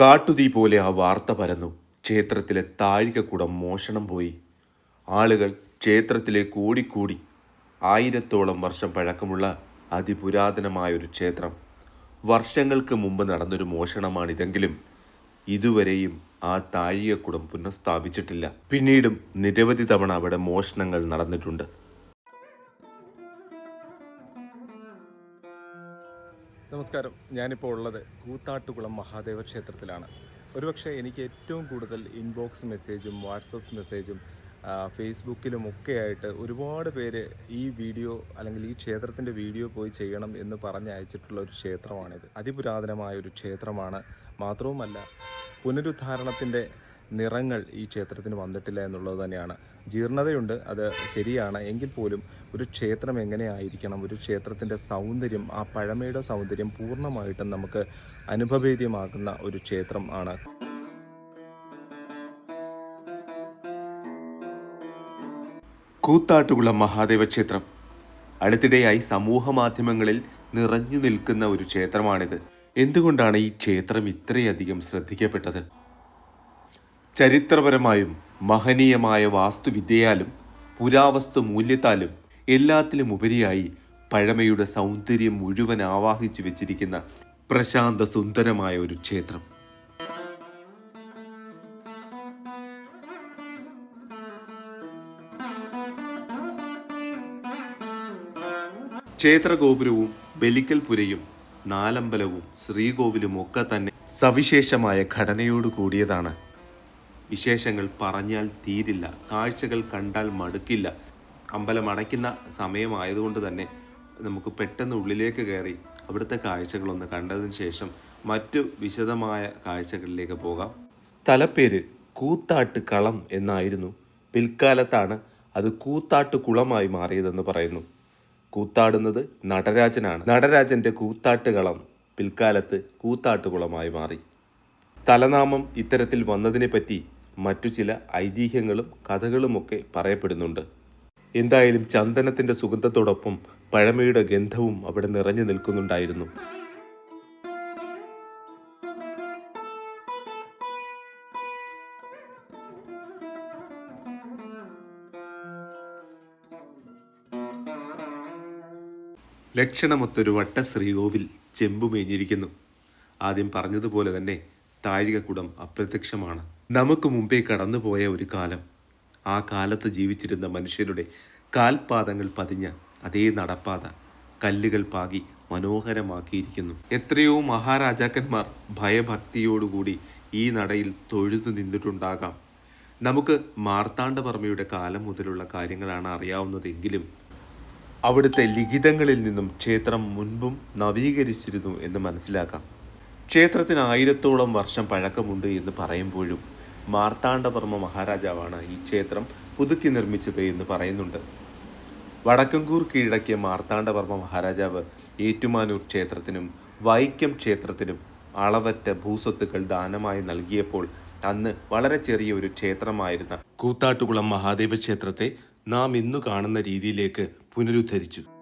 കാട്ടുതീ പോലെ ആ വാർത്ത പരന്നു. ക്ഷേത്രത്തിലെ താഴികക്കുടം മോഷണം പോയി. ആളുകൾ ക്ഷേത്രത്തിലേക്ക് ഓടിക്കൂടി. ആയിരത്തോളം വർഷം പഴക്കമുള്ള അതിപുരാതനമായൊരു ക്ഷേത്രം. വർഷങ്ങൾക്ക് മുമ്പ് നടന്നൊരു മോഷണമാണിതെങ്കിലും ഇതുവരെയും ആ താഴികക്കുടം പുനഃസ്ഥാപിച്ചിട്ടില്ല. പിന്നീടും നിരവധി തവണ അവിടെ മോഷണങ്ങൾ നടന്നിട്ടുണ്ട്. നമസ്കാരം. ഞാനിപ്പോൾ ഉള്ളത് കൂത്താട്ടുകുളം മഹാദേവ ക്ഷേത്രത്തിലാണ്. ഒരുപക്ഷെ എനിക്ക് ഏറ്റവും കൂടുതൽ ഇൻബോക്സ് മെസ്സേജും വാട്സപ്പ് മെസ്സേജും ഫേസ്ബുക്കിലും ഒക്കെ ആയിട്ട് ഒരുപാട് പേര് ഈ വീഡിയോ അല്ലെങ്കിൽ ഈ ക്ഷേത്രത്തിന്റെ വീഡിയോ പോയി ചെയ്യണം എന്ന് പറഞ്ഞ് അയച്ചിട്ടുള്ള ഒരു ക്ഷേത്രമാണിത്. അതിപുരാതനമായ ഒരു ക്ഷേത്രമാണ്. മാത്രവുമല്ല പുനരുദ്ധാരണത്തിന്റെ നിറങ്ങൾ ഈ ക്ഷേത്രത്തിന് വന്നിട്ടില്ല എന്നുള്ളത് തന്നെയാണ്. ജീർണതയുണ്ട് അത് ശരിയാണ്. എങ്കിൽ പോലും ഒരു ക്ഷേത്രം എങ്ങനെയായിരിക്കണം? ഒരു ക്ഷേത്രത്തിന്റെ സൗന്ദര്യം ആ പഴമയുടെ സൗന്ദര്യം പൂർണമായിട്ടും നമുക്ക് അനുഭവേദ്യമാക്കുന്ന ഒരു ക്ഷേത്രം ആണ്. കൂത്താട്ടുകുളം മഹാദേവ ക്ഷേത്രം അടുത്തിടെയായി സമൂഹ മാധ്യമങ്ങളിൽ നിറഞ്ഞു നിൽക്കുന്ന ഒരു ക്ഷേത്രമാണിത്. എന്തുകൊണ്ടാണ് ഈ ക്ഷേത്രം ഇത്രയധികം ശ്രദ്ധിക്കപ്പെട്ടത്? ചരിത്രപരമായും മഹനീയമായ വാസ്തുവിദ്യയാലും പുരാവസ്തു മൂല്യത്താലും എല്ലാത്തിലും ഉപരിയായി പഴമയുടെ സൗന്ദര്യം മുഴുവൻ ആവാഹിച്ചു വെച്ചിരിക്കുന്ന പ്രശാന്ത സുന്ദരമായ ഒരു ക്ഷേത്രം. ക്ഷേത്രഗോപുരവും ബലിക്കൽപുരയും നാലമ്പലവും ശ്രീകോവിലും ഒക്കെ തന്നെ സവിശേഷമായ ഘടനയോട് കൂടിയതാണ് വിശേഷങ്ങൾ പറഞ്ഞാൽ തീരില്ല. കാഴ്ചകൾ കണ്ടാൽ മടുക്കില്ല. അമ്പലം അടയ്ക്കുന്ന സമയമായതുകൊണ്ട് തന്നെ നമുക്ക് പെട്ടെന്ന് ഉള്ളിലേക്ക് കയറി അവിടുത്തെ കാഴ്ചകളൊന്ന് കണ്ടതിന് ശേഷം മറ്റു വിശദമായ കാഴ്ചകളിലേക്ക് പോകാം. സ്ഥലപ്പേര് കൂത്താട്ട് കളം എന്നായിരുന്നു. പിൽക്കാലത്താണ് അത് കൂത്താട്ട് കുളമായി മാറിയതെന്ന് പറയുന്നു. കൂത്താടുന്നത് നടരാജനാണ്. നടരാജന്റെ കൂത്താട്ട് കളം പിൽക്കാലത്ത് കൂത്താട്ട് കുളമായി മാറി. സ്ഥലനാമം ഇത്തരത്തിൽ വന്നതിനെപ്പറ്റി മറ്റു ചില ഐതിഹ്യങ്ങളും കഥകളുമൊക്കെ പറയപ്പെടുന്നുണ്ട്. എന്തായാലും ചന്ദനത്തിന്റെ സുഗന്ധത്തോടൊപ്പം പഴമയുടെ ഗന്ധവും അവിടെ നിറഞ്ഞു നിൽക്കുന്നുണ്ടായിരുന്നു. ലക്ഷണമൊത്തൊരു വട്ട ശ്രീകോവിൽ ചെമ്പുമേഞ്ഞിരിക്കുന്നു. ആദ്യം പറഞ്ഞതുപോലെ തന്നെ താഴികക്കുടം അപ്രത്യക്ഷമാണ്. നമുക്ക് മുമ്പേ കടന്നുപോയ ഒരു കാലം. ആ കാലത്ത് ജീവിച്ചിരുന്ന മനുഷ്യരുടെ കാൽപാദങ്ങൾ പതിഞ്ഞ അതേ നടപ്പാത കല്ലുകൾ പാകി മനോഹരമാക്കിയിരിക്കുന്നു. എത്രയോ മഹാരാജാക്കന്മാർ ഭയഭക്തിയോടുകൂടി ഈ നടയിൽ തൊഴുതു നിന്നിട്ടുണ്ടാകാം. നമുക്ക് മാർത്താണ്ഡവർമ്മയുടെ കാലം മുതലുള്ള കാര്യങ്ങളാണ് അറിയാവുന്നതെങ്കിലും അവിടുത്തെ ലിഖിതങ്ങളിൽ നിന്നും ക്ഷേത്രം മുൻപും നവീകരിച്ചിരുന്നു എന്ന് മനസ്സിലാക്കാം. ക്ഷേത്രത്തിന് ആയിരത്തോളം വർഷം പഴക്കമുണ്ട് എന്ന് പറയുമ്പോഴും മാർത്താണ്ഡവർമ്മ മഹാരാജാവാണ് ഈ ക്ഷേത്രം പുതുക്കി നിർമ്മിച്ചത് എന്ന് പറയുന്നുണ്ട്. വടക്കങ്കൂർ കീഴടക്കിയ മാർത്താണ്ഡവർമ്മ മഹാരാജാവ് ഏറ്റുമാനൂർ ക്ഷേത്രത്തിനും വൈക്കം ക്ഷേത്രത്തിനും അളവറ്റ ഭൂസ്വത്തുക്കൾ ദാനമായി നൽകിയപ്പോൾ അന്ന് വളരെ ചെറിയ ഒരു ക്ഷേത്രമായിരുന്ന കൂത്താട്ടുകുളം മഹാദേവ ക്ഷേത്രത്തെ നാം ഇന്നു കാണുന്ന രീതിയിലേക്ക് പുനരുദ്ധരിച്ചു.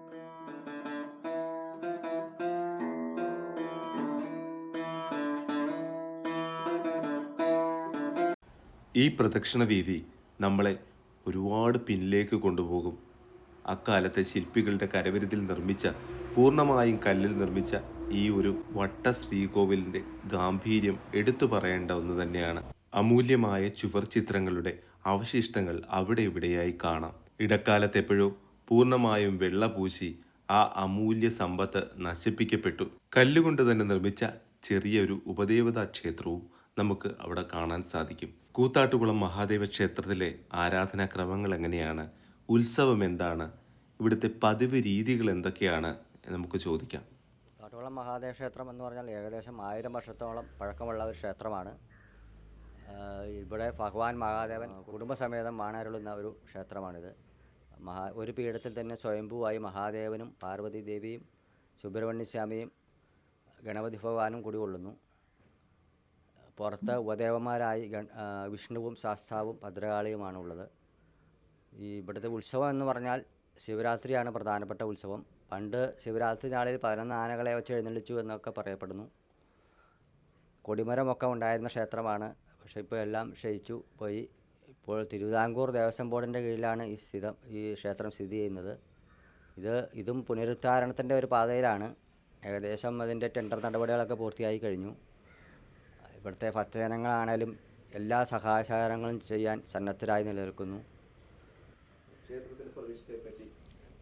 ഈ പ്രദക്ഷിണ വീതി നമ്മളെ ഒരുപാട് പിന്നിലേക്ക് കൊണ്ടുപോകും. അക്കാലത്തെ ശില്പികളുടെ കരവിരുതിൽ നിർമ്മിച്ച പൂർണമായും കല്ലിൽ നിർമ്മിച്ച ഈ ഒരു വട്ട ശ്രീകോവിലിന്റെ ഗാംഭീര്യം എടുത്തു പറയേണ്ട ഒന്ന് തന്നെയാണ്. അമൂല്യമായ ചുവർ ചിത്രങ്ങളുടെ അവശിഷ്ടങ്ങൾ അവിടെ ഇവിടെയായി കാണാം. ഇടക്കാലത്തെപ്പോഴോ പൂർണമായും വെള്ള പൂശി ആ അമൂല്യ സമ്പത്ത് നശിപ്പിക്കപ്പെട്ടു. കല്ലുകൊണ്ട് തന്നെ നിർമ്മിച്ച ചെറിയൊരു ഉപദേവതാ ക്ഷേത്രവും നമുക്ക് അവിടെ കാണാൻ സാധിക്കും. കൂത്താട്ടുകുളം മഹാദേവ ക്ഷേത്രത്തിലെ ആരാധനാക്രമങ്ങൾ എങ്ങനെയാണ്? ഉത്സവം എന്താണ്? ഇവിടുത്തെ പതിവ് രീതികൾ എന്തൊക്കെയാണ്? നമുക്ക് ചോദിക്കാം. കാട്ടുകുളം മഹാദേവ ക്ഷേത്രം എന്ന് പറഞ്ഞാൽ ഏകദേശം ആയിരം വർഷത്തോളം പഴക്കമുള്ള ഒരു ക്ഷേത്രമാണ്. ഇവിടെ ഭഗവാൻ മഹാദേവൻ കുടുംബസമേതം വാണരുളുന്ന ഒരു ക്ഷേത്രമാണിത്. മഹാ ഒരു പീഠത്തിൽ തന്നെ സ്വയംഭൂവായി മഹാദേവനും പാർവതി ദേവിയും സുബ്രഹ്മണ്യസ്വാമിയും ഗണപതി ഭഗവാനും കുടികൊള്ളുന്നു. പുറത്ത് ഉപദേവന്മാരായി വിഷ്ണുവും ശാസ്താവും ഭദ്രകാളിയുമാണ് ഉള്ളത് ഈ ഇവിടുത്തെ ഉത്സവം എന്ന് പറഞ്ഞാൽ ശിവരാത്രിയാണ് പ്രധാനപ്പെട്ട ഉത്സവം. പണ്ട് ശിവരാത്രി നാളിൽ പതിനൊന്ന് ആനകളെ വെച്ച് എഴുന്നള്ളിച്ചു എന്നൊക്കെ പറയപ്പെടുന്നു. കൊടിമരമൊക്കെ ഉണ്ടായിരുന്ന ക്ഷേത്രമാണ്. പക്ഷേ ഇപ്പോൾ എല്ലാം ക്ഷയിച്ചു പോയി. ഇപ്പോൾ തിരുവിതാംകൂർ ദേവസ്വം ബോർഡിന്റെ കീഴിലാണ് ഈ സ്ഥിതം ഈ ക്ഷേത്രം സ്ഥിതി ചെയ്യുന്നത്. ഇത് ഇതും പുനരുദ്ധാരണത്തിന്റെ ഒരു പാതയിലാണ്. ഏകദേശം അതിന്റെ ടെൻഡർ നടപടികളൊക്കെ പൂർത്തിയായി കഴിഞ്ഞു. ഇവിടുത്തെ ഭക്തജനങ്ങളാണേലും എല്ലാ സഹായ സഹകരണങ്ങളും ചെയ്യാൻ സന്നദ്ധരായി നിലനിൽക്കുന്നു.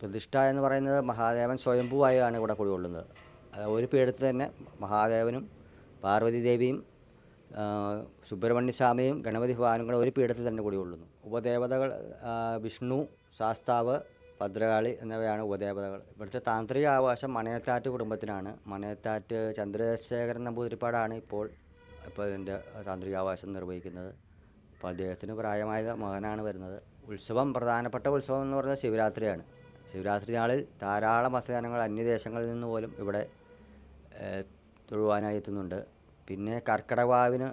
പ്രതിഷ്ഠ എന്ന് പറയുന്നത് മഹാദേവൻ സ്വയംഭൂവായാണ് ഇവിടെ കുടികൊള്ളുന്നത്. ഒരു പീഠത്തിൽ തന്നെ മഹാദേവനും പാർവതി ദേവിയും സുബ്രഹ്മണ്യ സ്വാമിയും ഗണപതി ഭഗവാനും കൂടെ ഒരു പീഠത്തിൽ തന്നെ കുടികൊള്ളുന്നു. ഉപദേവതകൾ വിഷ്ണു ശാസ്താവ് ഭദ്രകാളി എന്നിവയാണ് ഉപദേവതകൾ. ഇവിടുത്തെ താന്ത്രിക ആവാസം മണയത്താറ്റ് കുടുംബത്തിനാണ്. മണയത്താറ്റ് ചന്ദ്രശേഖരൻ നമ്പൂതിരിപ്പാടാണ് ഇപ്പോൾ ഇപ്പോൾ ഇതിന്റെ താന്ത്രികാവകാശം നിർവഹിക്കുന്നത്. അപ്പോൾ അദ്ദേഹത്തിന് പ്രായമായ മകനാണ് വരുന്നത്. ഉത്സവം പ്രധാനപ്പെട്ട ഉത്സവം എന്ന് പറഞ്ഞാൽ ശിവരാത്രിയാണ്. ശിവരാത്രി നാളിൽ ധാരാളം ഭക്തജനങ്ങൾ അന്യദേശങ്ങളിൽ നിന്ന് പോലും ഇവിടെ തൊഴുവാനായി എത്തുന്നുണ്ട്. പിന്നെ കർക്കിടകാവിന്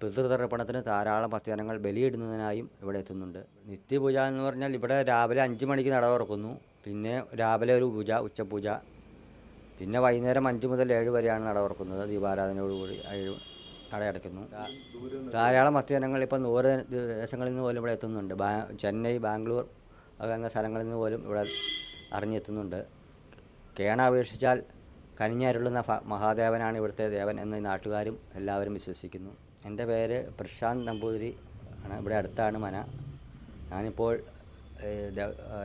പിതൃതർപ്പണത്തിന് ധാരാളം ഭക്തജനങ്ങൾ ബലിയിടുന്നതിനായും ഇവിടെ എത്തുന്നുണ്ട്. നിത്യപൂജ എന്ന് പറഞ്ഞാൽ ഇവിടെ രാവിലെ അഞ്ച് മണിക്ക് നട തുറക്കുന്നു. പിന്നെ രാവിലെ ഒരു പൂജ ഉച്ചപൂജ പിന്നെ വൈകുന്നേരം അഞ്ച് മുതൽ ഏഴ് വരെയാണ് നട തുറക്കുന്നത്. ദീപാരാധനയോടുകൂടി ഏഴ് നട ധാരാളം ഭക്തജനങ്ങൾ ഇപ്പം നൂറ് ദേശങ്ങളിൽ നിന്ന് പോലും ഇവിടെ എത്തുന്നുണ്ട്. ചെന്നൈ ബാംഗ്ലൂർ അങ്ങനെ സ്ഥലങ്ങളിൽ നിന്ന് പോലും ഇവിടെ അറിഞ്ഞെത്തുന്നുണ്ട്. കേണ അപേക്ഷിച്ചാൽ കനിഞ്ഞരുളുന്ന മഹാദേവനാണ് ഇവിടുത്തെ ദേവൻ എന്ന് നാട്ടുകാരും എല്ലാവരും വിശ്വസിക്കുന്നു. എന്റെ പേര് പ്രശാന്ത് നമ്പൂതിരി ആണ്. ഇവിടെ അടുത്താണ് മന. ഞാനിപ്പോൾ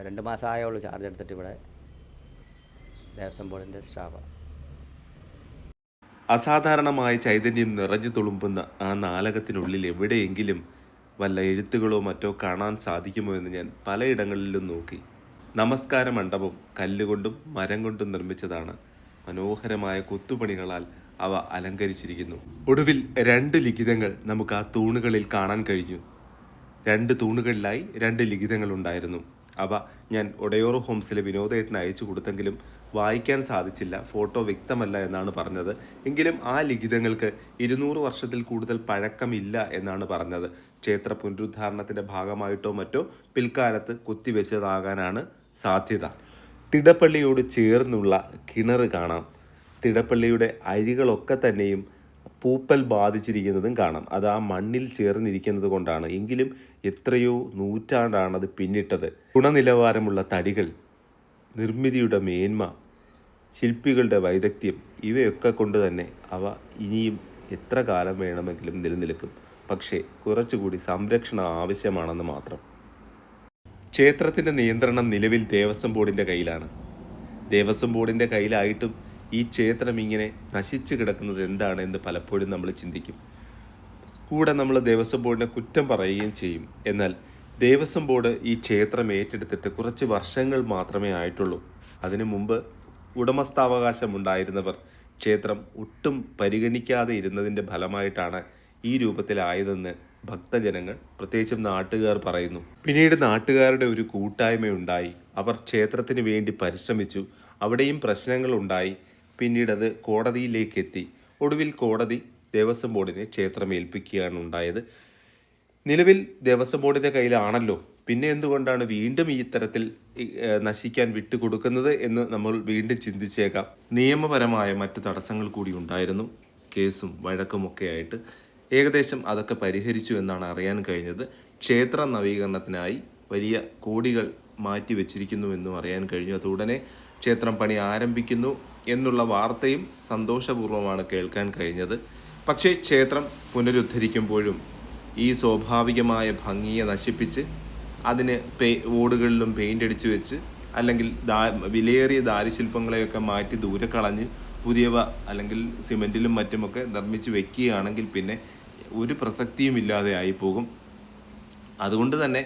രണ്ട് മാസമായുള്ളൂ ചാർജ് എടുത്തിട്ട് ഇവിടെ. ദേവസ്വം ബോർഡിന്റെ സ്റ്റാഫാണ് അസാധാരണമായ ചൈതന്യം നിറഞ്ഞു തുളുമ്പുന്ന ആ നാലകത്തിനുള്ളിൽ എവിടെയെങ്കിലും വല്ല എഴുത്തുകളോ മറ്റോ കാണാൻ സാധിക്കുമോ എന്ന് ഞാൻ പലയിടങ്ങളിലും നോക്കി. നമസ്കാര മണ്ഡപം കല്ലുകൊണ്ടും മരം കൊണ്ടും നിർമ്മിച്ചതാണ്. മനോഹരമായ കൊത്തുപണികളാൽ അവ അലങ്കരിച്ചിരിക്കുന്നു. ഒടുവിൽ രണ്ട് ലിഖിതങ്ങൾ നമുക്ക് ആ തൂണുകളിൽ കാണാൻ കഴിഞ്ഞു. രണ്ട് തൂണുകളിലായി രണ്ട് ലിഖിതങ്ങൾ ഉണ്ടായിരുന്നു. അവ ഞാൻ ഒടയോറോ ഹോംസിലെ വിനോദേട്ടന് അയച്ചു കൊടുത്തെങ്കിലും വായിക്കാൻ സാധിച്ചില്ല ഫോട്ടോ വ്യക്തമല്ല എന്നാണ് പറഞ്ഞത്. എങ്കിലും ആ ലിഖിതങ്ങൾക്ക് ഇരുന്നൂറ് വർഷത്തിൽ കൂടുതൽ പഴക്കമില്ല എന്നാണ് പറഞ്ഞത്. ക്ഷേത്ര പുനരുദ്ധാരണത്തിന്റെ ഭാഗമായിട്ടോ മറ്റോ പിൽക്കാലത്ത് കുത്തിവെച്ചതാകാനാണ് സാധ്യത. തിടപ്പള്ളിയോട് ചേർന്നുള്ള കിണർ കാണാം. തിടപ്പള്ളിയുടെ അഴികളൊക്കെ തന്നെയും പൂപ്പൽ ബാധിച്ചിരിക്കുന്നതും കാണാം. അത് ആ മണ്ണിൽ ചേർന്നിരിക്കുന്നത് കൊണ്ടാണ്. എങ്കിലും എത്രയോ നൂറ്റാണ്ടാണ് അത് പിന്നിട്ടത്. ഗുണനിലവാരമുള്ള തടികൾ നിർമ്മിതിയുടെ മേന്മ ശില്പികളുടെ വൈദഗ്ധ്യം ഇവയൊക്കെ കൊണ്ട് തന്നെ അവ ഇനിയും എത്ര കാലം വേണമെങ്കിലും നിലനിൽക്കും. പക്ഷേ കുറച്ചുകൂടി സംരക്ഷണം ആവശ്യമാണെന്ന് മാത്രം. ക്ഷേത്രത്തിന്റെ നിയന്ത്രണം നിലവിൽ ദേവസ്വം ബോർഡിന്റെ കയ്യിലാണ്. ദേവസ്വം ബോർഡിന്റെ കയ്യിലായിട്ടും ഈ ക്ഷേത്രം ഇങ്ങനെ നശിച്ചു കിടക്കുന്നത് എന്താണ് എന്ന് പലപ്പോഴും നമ്മൾ ചിന്തിക്കും. കൂടെ നമ്മൾ ദേവസ്വം ബോർഡിനെ കുറ്റം പറയുകയും ചെയ്യും. എന്നാൽ ദേവസ്വം ബോർഡ് ഈ ക്ഷേത്രം ഏറ്റെടുത്തിട്ട് കുറച്ച് വർഷങ്ങൾ മാത്രമേ ആയിട്ടുള്ളൂ. അതിനു മുമ്പ് ഉടമസ്ഥാവകാശം ഉണ്ടായിരുന്നവർ ക്ഷേത്രം ഒട്ടും പരിഗണിക്കാതെ ഇരുന്നതിന്റെ ഫലമായിട്ടാണ് ഈ രൂപത്തിലായതെന്ന് ഭക്തജനങ്ങൾ പ്രത്യേകിച്ചും നാട്ടുകാർ പറയുന്നു. പിന്നീട് നാട്ടുകാരുടെ ഒരു കൂട്ടായ്മയുണ്ടായി. അവർ ക്ഷേത്രത്തിന് വേണ്ടി പരിശ്രമിച്ചു. അവിടെയും പ്രശ്നങ്ങളുണ്ടായി. പിന്നീട് അത് കോടതിയിലേക്ക് എത്തി ഒടുവിൽ കോടതി ദേവസ്വം ബോർഡിനെ ക്ഷേത്രം ഏൽപ്പിക്കുകയാണ് ഉണ്ടായത്. നിലവിൽ ദേവസ്വം ബോർഡിന്റെ കയ്യിലാണല്ലോ പിന്നെ എന്തുകൊണ്ടാണ് വീണ്ടും ഈ തരത്തിൽ നശിക്കാൻ വിട്ടുകൊടുക്കുന്നത് എന്ന് നമ്മൾ വീണ്ടും ചിന്തിച്ചേക്കാം. നിയമപരമായ മറ്റ് തടസ്സങ്ങൾ കൂടി ഉണ്ടായിരുന്നു. കേസും വഴക്കുമൊക്കെ ആയിട്ട് ഏകദേശം അതൊക്കെ പരിഹരിച്ചു എന്നാണ് അറിയാൻ കഴിഞ്ഞത്. ക്ഷേത്ര നവീകരണത്തിനായി വലിയ കോടികൾ മാറ്റി വെച്ചിരിക്കുന്നു എന്നും അറിയാൻ കഴിഞ്ഞു. അത് ഉടനെ ക്ഷേത്രം പണി ആരംഭിക്കുന്നു എന്നുള്ള വാർത്തയും സന്തോഷപൂർവമാണ് കേൾക്കാൻ കഴിഞ്ഞത്. പക്ഷേ ക്ഷേത്രം പുനരുദ്ധരിക്കുമ്പോഴും ഈ സ്വാഭാവികമായ ഭംഗിയെ നശിപ്പിച്ച് അതിന് പേ ഓടുകളിലും പെയിന്റ് അടിച്ചു വെച്ച് അല്ലെങ്കിൽ ദാ വിലയേറിയ ദാരുശില്പങ്ങളെയൊക്കെ മാറ്റി ദൂരെ കളഞ്ഞ് പുതിയവ അല്ലെങ്കിൽ സിമെന്റിലും മറ്റുമൊക്കെ നിർമ്മിച്ച് വെക്കുകയാണെങ്കിൽ പിന്നെ ഒരു പ്രസക്തിയും ഇല്ലാതെ ആയിപ്പോകും. അതുകൊണ്ട് തന്നെ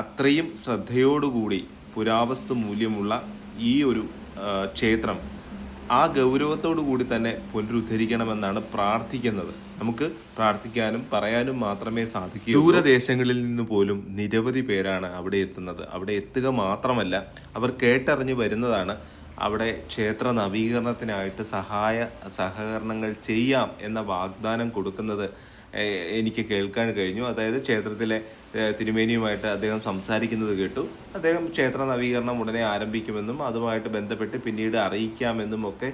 അത്രയും ശ്രദ്ധയോടുകൂടി പുരാവസ്തു മൂല്യമുള്ള ഈ ഒരു ക്ഷേത്രം ആ ഗൗരവത്തോടു കൂടി തന്നെ പുനരുദ്ധരിക്കണമെന്നാണ് പ്രാർത്ഥിക്കുന്നത്. നമുക്ക് പ്രാർത്ഥിക്കാനും പറയാനും മാത്രമേ സാധിക്കൂ ദൂരദേശങ്ങളിൽ നിന്ന് പോലും നിരവധി പേരാണ് അവിടെ എത്തുന്നത്. അവിടെ എത്തുക മാത്രമല്ല അവർ കേട്ടറിഞ്ഞ് വരുന്നതാണ് അവിടെ ക്ഷേത്ര നവീകരണത്തിനായിട്ട് സഹായ സഹകരണങ്ങൾ ചെയ്യാം എന്ന വാഗ്ദാനം കൊടുക്കുന്നത് എനിക്ക് കേൾക്കാൻ കഴിഞ്ഞു. അതായത് ക്ഷേത്രത്തിലെ തിരുമേനിയുമായിട്ട് അദ്ദേഹം സംസാരിക്കുന്നത് കേട്ടു. അദ്ദേഹം ക്ഷേത്ര നവീകരണം ഉടനെ ആരംഭിക്കുമെന്നും അതുമായിട്ട് ബന്ധപ്പെട്ട് പിന്നീട് അറിയിക്കാമെന്നും ഒക്കെ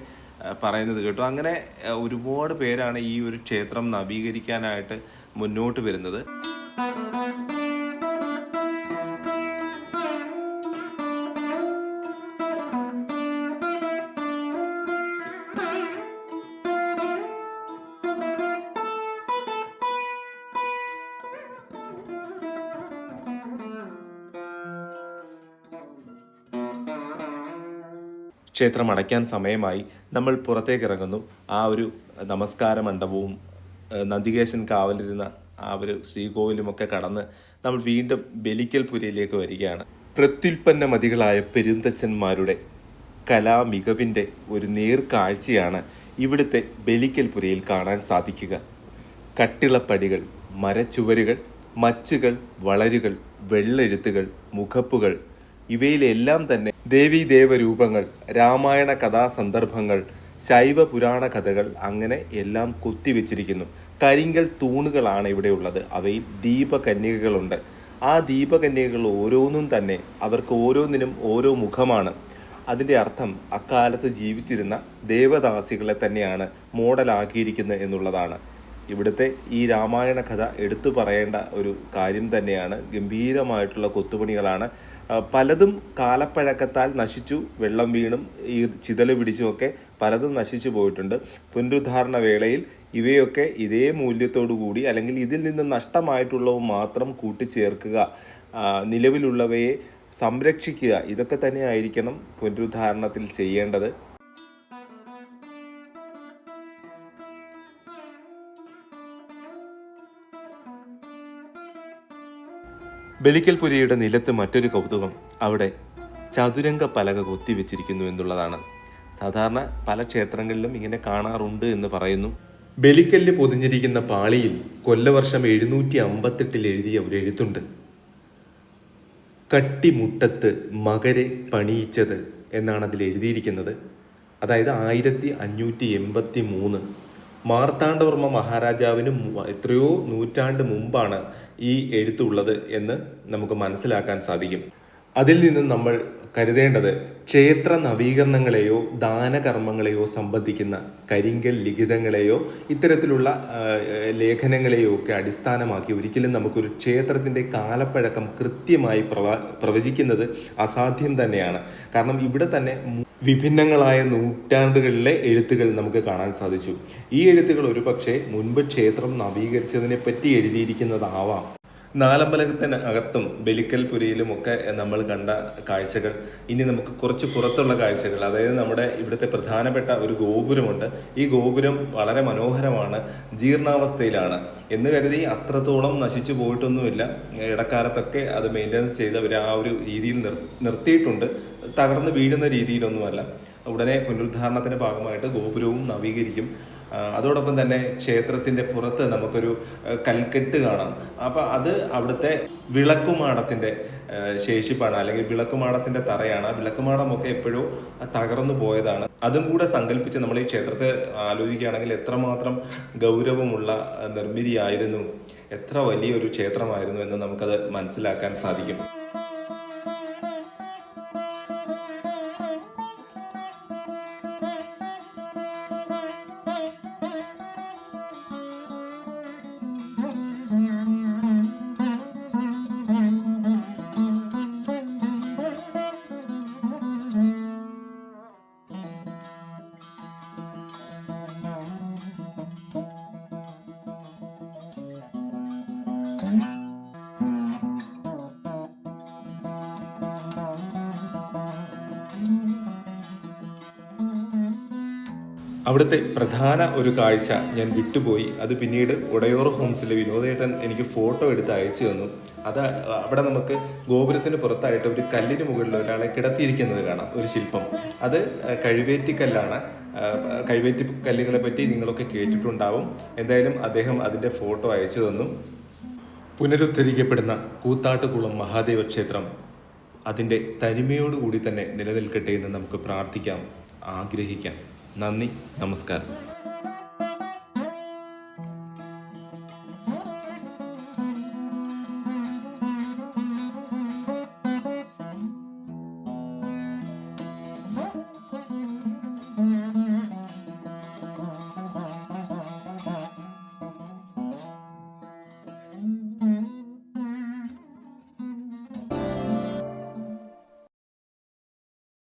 പറയുന്നത് കേട്ടു. അങ്ങനെ ഒരുപാട് പേരാണ് ഈ ഒരു ക്ഷേത്രം നവീകരിക്കാനായിട്ട് മുന്നോട്ട് വരുന്നത്. ക്ഷേത്രം അടയ്ക്കാൻ സമയമായി നമ്മൾ പുറത്തേക്ക് ഇറങ്ങുന്നു ആ ഒരു നമസ്കാര മണ്ഡപവും നന്ദികേശൻ കാവലിരുന്ന ആ ഒരു ശ്രീകോവിലുമൊക്കെ കടന്ന് നമ്മൾ വീണ്ടും ബലിക്കൽ പുരയിലേക്ക് വരികയാണ്. പ്രത്യുൽപ്പന്ന മതികളായ പെരുന്തച്ഛന്മാരുടെ കലാമികവിന്റെ ഒരു നേർക്കാഴ്ചയാണ് ഇവിടുത്തെ ബലിക്കൽ പുരയിൽ കാണാൻ സാധിക്കുക. കട്ടിളപ്പടികൾ മരച്ചുവരുകൾ മച്ചുകൾ വളരുകൾ വെള്ളെഴുത്തുകൾ മുഖപ്പുകൾ ഇവയിലെല്ലാം തന്നെ ദേവീ ദേവരൂപങ്ങൾ രാമായണ കഥാസന്ദർഭങ്ങൾ ശൈവ പുരാണ കഥകൾ അങ്ങനെ എല്ലാം കൊത്തിവെച്ചിരിക്കുന്നു. കരിങ്കൽ തൂണുകളാണ് ഇവിടെ ഉള്ളത്. അവയിൽ ദീപകന്യകകളുണ്ട്. ആ ദീപകന്യകകൾ ഓരോന്നും തന്നെ അവർക്ക് ഓരോന്നിനും ഓരോ മുഖമാണ്. അതിന്റെ അർത്ഥം അക്കാലത്ത് ജീവിച്ചിരുന്ന ദേവദാസികളെ തന്നെയാണ് മോഡലാക്കിയിരിക്കുന്നത് എന്നുള്ളതാണ്. ഇവിടുത്തെ ഈ രാമായണ കഥ എടുത്തു പറയേണ്ട ഒരു കാര്യം തന്നെയാണ്. ഗംഭീരമായിട്ടുള്ള കൊത്തുപണികളാണ് പലതും കാലപ്പഴക്കത്താൽ നശിച്ചു വെള്ളം വീണും ഈ ചിതൽ പിടിച്ചുമൊക്കെ പലതും നശിച്ചു പോയിട്ടുണ്ട്. പുനരുദ്ധാരണ വേളയിൽ ഇവയൊക്കെ ഇതേ മൂല്യത്തോടു കൂടി അല്ലെങ്കിൽ ഇതിൽ നിന്ന് നഷ്ടമായിട്ടുള്ളവ മാത്രം കൂട്ടിച്ചേർക്കുക നിലവിലുള്ളവയെ സംരക്ഷിക്കുക ഇതൊക്കെ തന്നെയായിരിക്കണം പുനരുദ്ധാരണത്തിൽ ചെയ്യേണ്ടത്. ബലിക്കൽപുരയുടെ നിലത്ത് മറ്റൊരു കൗതുകം അവിടെ ചതുരംഗ പലക കൊത്തിവെച്ചിരിക്കുന്നു എന്നുള്ളതാണ്. സാധാരണ പല ക്ഷേത്രങ്ങളിലും ഇങ്ങനെ കാണാറുണ്ട് എന്ന് പറയുന്നു. ബലിക്കല്ല് പൊതിഞ്ഞിരിക്കുന്ന പാളിയിൽ കൊല്ലവർഷം എഴുന്നൂറ്റി അമ്പത്തെട്ടിൽ എഴുതിയ ഒരു എഴുത്തുണ്ട്. കട്ടിമുട്ടത്ത് മകരെ പണിയിച്ചത് എന്നാണ് അതിൽ എഴുതിയിരിക്കുന്നത്. അതായത് ആയിരത്തി അഞ്ഞൂറ്റി എൺപത്തി മൂന്ന് മാർത്താണ്ഡവർമ്മ മഹാരാജാവിന് എത്രയോ നൂറ്റാണ്ട് മുമ്പാണ് ഈ എഴുത്തുള്ളത് എന്ന് നമുക്ക് മനസ്സിലാക്കാൻ സാധിക്കും. അതിൽ നിന്ന് നമ്മൾ കരുതേണ്ടത് ക്ഷേത്ര നവീകരണങ്ങളെയോ ദാനകർമ്മങ്ങളെയോ സംബന്ധിക്കുന്ന കരിങ്കൽ ലിഖിതങ്ങളെയോ ഇത്തരത്തിലുള്ള ലേഖനങ്ങളെയോ ഒക്കെ അടിസ്ഥാനമാക്കി ഒരിക്കലും നമുക്കൊരു ക്ഷേത്രത്തിന്റെ കാലപ്പഴക്കം കൃത്യമായി പ്രവ പ്രവചിക്കുന്നത് അസാധ്യം തന്നെയാണ്. കാരണം ഇവിടെ തന്നെ വിഭിന്നങ്ങളായ നൂറ്റാണ്ടുകളിലെ എഴുത്തുകൾ നമുക്ക് കാണാൻ സാധിച്ചു. ഈ എഴുത്തുകൾ ഒരുപക്ഷെ മുൻപ് ക്ഷേത്രം നവീകരിച്ചതിനെ പറ്റി എഴുതിയിരിക്കുന്നതാവാം. നാലമ്പലത്തിനകത്തും ബലിക്കൽപുരയിലും ഒക്കെ നമ്മൾ കണ്ട കാഴ്ചകൾ. ഇനി നമുക്ക് കുറച്ച് പുറത്തുള്ള കാഴ്ചകൾ. അതായത് നമ്മുടെ ഇവിടുത്തെ പ്രധാനപ്പെട്ട ഒരു ഗോപുരമുണ്ട്. ഈ ഗോപുരം വളരെ മനോഹരമാണ്. ജീർണാവസ്ഥയിലാണ്. എന്ന് കരുതി അത്രത്തോളം നശിച്ചു പോയിട്ടൊന്നുമില്ല. ഇടക്കാലത്തൊക്കെ അത് മെയിന്റനൻസ് ചെയ്ത് അവർ ആ ഒരു രീതിയിൽ നിർ നിർത്തിയിട്ടുണ്ട്. തകർന്ന് വീഴുന്ന രീതിയിലൊന്നുമല്ല. ഉടനെ പുനരുദ്ധാരണത്തിന്റെ ഭാഗമായിട്ട് ഗോപുരവും നവീകരിക്കും. അതോടൊപ്പം തന്നെ ക്ഷേത്രത്തിന്റെ പുറത്ത് നമുക്കൊരു കൽക്കെട്ട് കാണാം. അപ്പോൾ അത് അവിടുത്തെ വിളക്കുമാടത്തിന്റെ ശേഷിപ്പാണ്. അല്ലെങ്കിൽ വിളക്കുമാടത്തിന്റെ തറയാണ്. ആ വിളക്കുമാടമൊക്കെ എപ്പോഴും തകർന്നു പോയതാണ്. അതും കൂടെ സങ്കല്പിച്ച് നമ്മൾ ഈ ക്ഷേത്രത്തെ ആലോചിക്കുകയാണെങ്കിൽ എത്രമാത്രം ഗൗരവമുള്ള നിർമ്മിതിയായിരുന്നു. എത്ര വലിയൊരു ക്ഷേത്രമായിരുന്നു എന്ന് നമുക്കത് മനസ്സിലാക്കാൻ സാധിക്കും. അവിടുത്തെ പ്രധാന ഒരു കാഴ്ച ഞാൻ വിട്ടുപോയി. അത് പിന്നീട് ഉടയോർ ഹോംസിലെ വിനോദേട്ടൻ എനിക്ക് ഫോട്ടോ എടുത്ത് അയച്ചു തന്നു. അത് അവിടെ നമുക്ക് ഗോപുരത്തിന് പുറത്തായിട്ട് ഒരു കല്ലിന് മുകളിൽ ഒരാളെ കിടത്തിയിരിക്കുന്നത് കാണാം. ഒരു ശില്പം. അത് കഴിവേറ്റിക്കല്ലാണ് കല്ലാണ്. കഴിവേറ്റി കല്ലുകളെ പറ്റി നിങ്ങളൊക്കെ കേട്ടിട്ടുണ്ടാവും. എന്തായാലും അദ്ദേഹം അതിന്റെ ഫോട്ടോ അയച്ചു തന്നു. പുനരുദ്ധരിക്കപ്പെടുന്ന കൂത്താട്ടുകുളം മഹാദേവ ക്ഷേത്രം അതിന്റെ തനിമയോടുകൂടി തന്നെ നിലനിൽക്കട്ടെ എന്ന് നമുക്ക് പ്രാർത്ഥിക്കാം. ആഗ്രഹിക്കാം. നന്ദി നമസ്കാരം.